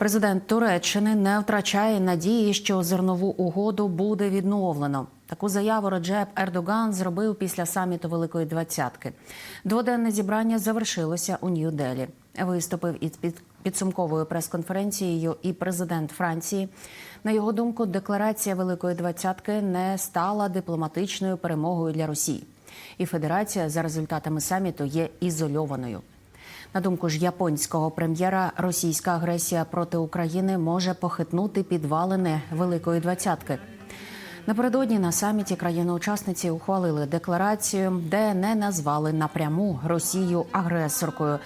Президент Туреччини не втрачає надії, що зернову угоду буде відновлено. Таку заяву Реджеп Ердоган зробив після саміту Великої Двадцятки. Дводенне зібрання завершилося у Нью-Делі. Виступив із під підсумковою прес-конференцією і президент Франції. На його думку, декларація Великої Двадцятки не стала дипломатичною перемогою для Росії. І Федерація за результатами саміту є ізольованою. На думку ж японського прем'єра, російська агресія проти України може похитнути підвалини Великої Двадцятки. Напередодні на саміті країни-учасниці ухвалили декларацію, де не назвали напряму Росію агресоркою.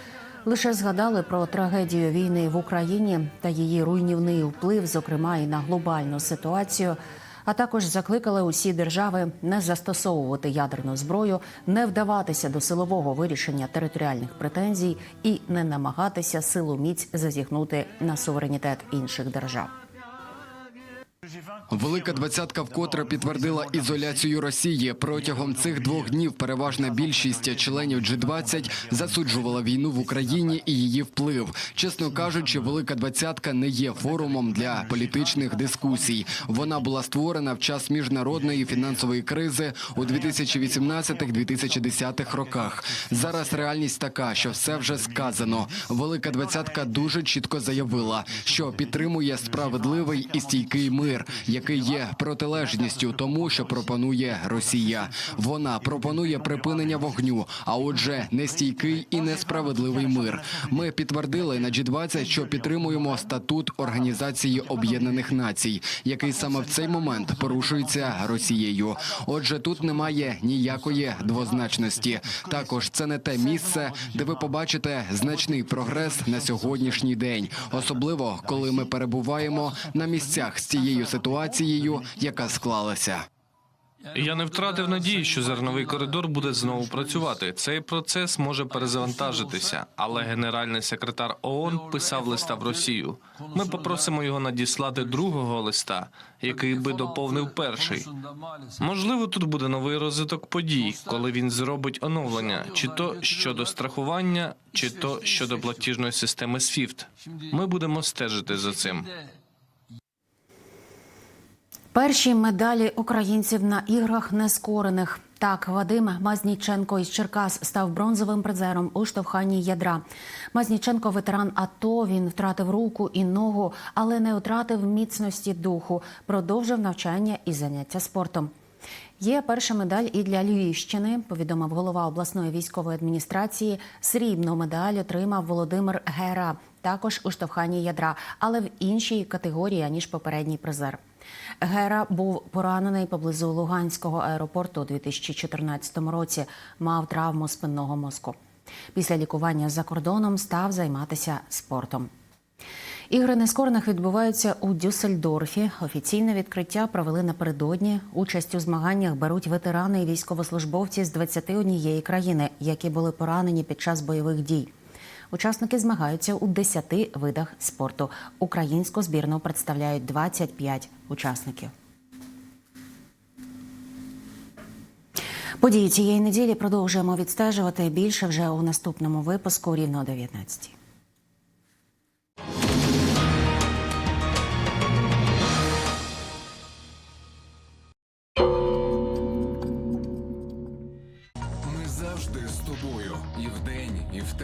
Лише згадали про трагедію війни в Україні та її руйнівний вплив, зокрема і на глобальну ситуацію. А також закликали усі держави не застосовувати ядерну зброю, не вдаватися до силового вирішення територіальних претензій і не намагатися силу міць зазіхнути на суверенітет інших держав. Велика двадцятка вкотре підтвердила ізоляцію Росії. Протягом цих двох днів переважна більшість членів G20 засуджувала війну в Україні і її вплив. Чесно кажучи, велика двадцятка не є форумом для політичних дискусій. Вона була створена в час міжнародної фінансової кризи у 2018-2010 роках. Зараз реальність така, що все вже сказано. Велика двадцятка дуже чітко заявила, що підтримує справедливий і стійкий мир, який є протилежністю тому, що пропонує Росія. Вона пропонує припинення вогню, а отже, нестійкий і несправедливий мир. Ми підтвердили на G20, що підтримуємо статут Організації Об'єднаних Націй, який саме в цей момент порушується Росією. Отже, тут немає ніякої двозначності. Також це не те місце, де ви побачите значний прогрес на сьогоднішній день, особливо коли ми перебуваємо на місцях з цією ситуацією, яка склалася. Я не втратив надії, що зерновий коридор буде знову працювати. Цей процес може перезавантажитися, але генеральний секретар ООН писав листа в Росію. Ми попросимо його надіслати другого листа, який би доповнив перший. Можливо, тут буде новий розвиток подій, коли він зробить оновлення, чи то щодо страхування, чи то щодо платіжної системи SWIFT. Ми будемо стежити за цим. Перші медалі українців на іграх нескорених. Так, Вадим Мазніченко із Черкас став бронзовим призером у штовханні ядра. Мазніченко ветеран АТО. Він втратив руку і ногу, але не втратив міцності духу. Продовжив навчання і заняття спортом. Є перша медаль і для Львівщини. Повідомив голова обласної військової адміністрації. Срібну медаль отримав Володимир Гера, також у штовханні ядра, але в іншій категорії аніж попередній призер. Гера був поранений поблизу Луганського аеропорту у 2014 році. Мав травму спинного мозку. Після лікування за кордоном став займатися спортом. Ігри нескорених відбуваються у Дюссельдорфі. Офіційне відкриття провели напередодні. Участь у змаганнях беруть ветерани і військовослужбовці з 21 країни, які були поранені під час бойових дій. Учасники змагаються у 10 видах спорту. Українську збірну представляють 25 учасників. Події цієї неділі продовжуємо відстежувати більше вже у наступному випуску рівно о 19.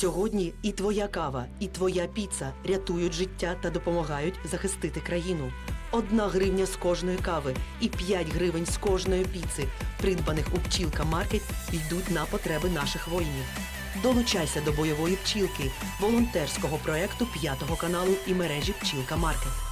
Сьогодні і твоя кава, і твоя піца рятують життя та допомагають захистити країну. Одна гривня з кожної кави і 5 гривень з кожної піци, придбаних у пчілка Маркет, йдуть на потреби наших воїнів. Долучайся до бойової пчілки, волонтерського проекту п'ятого каналу і мережі Пчілка Маркет.